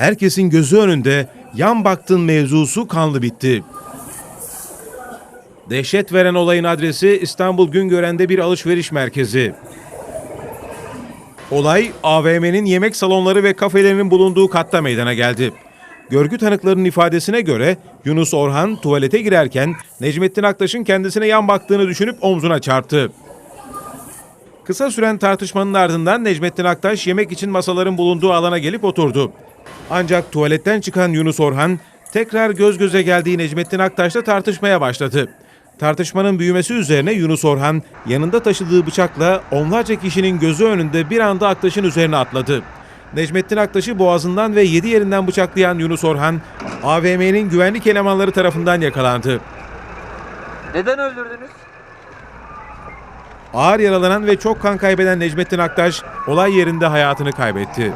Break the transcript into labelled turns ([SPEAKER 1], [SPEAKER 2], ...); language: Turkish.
[SPEAKER 1] herkesin gözü önünde yan baktın mevzusu kanlı bitti. Dehşet veren olayın adresi İstanbul Güngören'de bir alışveriş merkezi. Olay AVM'nin yemek salonları ve kafelerinin bulunduğu katta meydana geldi. Görgü tanıklarının ifadesine göre Yunus Orhan tuvalete girerken Necmettin Aktaş'ın kendisine yan baktığını düşünüp omzuna çarptı. Kısa süren tartışmanın ardından Necmettin Aktaş yemek için masaların bulunduğu alana gelip oturdu. Ancak tuvaletten çıkan Yunus Orhan tekrar göz göze geldiği Necmettin Aktaş'la tartışmaya başladı. Tartışmanın büyümesi üzerine Yunus Orhan yanında taşıdığı bıçakla onlarca kişinin gözü önünde bir anda Aktaş'ın üzerine atladı. Necmettin Aktaş'ı boğazından ve yedi yerinden bıçaklayan Yunus Orhan, AVM'nin güvenlik elemanları tarafından yakalandı.
[SPEAKER 2] Neden öldürdünüz?
[SPEAKER 1] Ağır yaralanan ve çok kan kaybeden Necmettin Aktaş olay yerinde hayatını kaybetti.